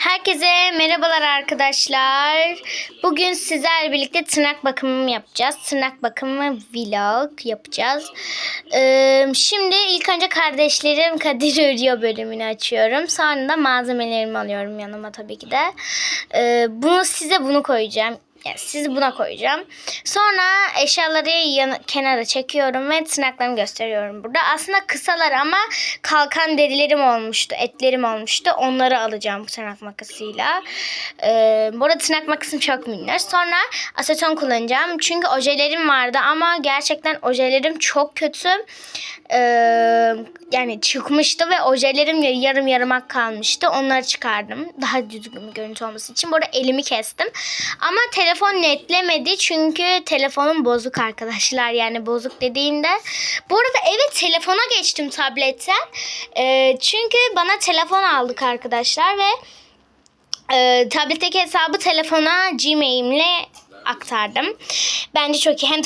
Herkese merhabalar arkadaşlar. Bugün sizlerle birlikte tırnak bakımı yapacağız. Tırnak bakımı vlog yapacağız. Ee, şimdi ilk önce kardeşlerim Kadir Örüyor bölümünü açıyorum. Sonra da malzemelerimi alıyorum yanıma tabii ki de. Ee, bunu size bunu koyacağım. Yani sizi buna koyacağım. Sonra eşyaları yana, kenara çekiyorum ve tırnaklarımı gösteriyorum burada. Aslında kısalar ama kalkan derilerim olmuştu, etlerim olmuştu. Onları alacağım bu tırnak makasıyla. Ee, bu arada tırnak makasım çok minnoş. Sonra aseton kullanacağım. Çünkü ojelerim vardı ama gerçekten ojelerim çok kötü. Ee, yani çıkmıştı ve ojelerim yarım yarımak kalmıştı. Onları çıkardım. Daha düzgün bir görüntü olması için. Bu arada elimi kestim. Ama telefon netlemedi çünkü telefonum bozuk arkadaşlar. Yani bozuk dediğimde. Bu arada evet telefona geçtim tabletten. Ee, çünkü bana telefon aldık arkadaşlar ve e, tabletteki hesabı telefona Gmail'le aktardım. Bence çok iyi. Hem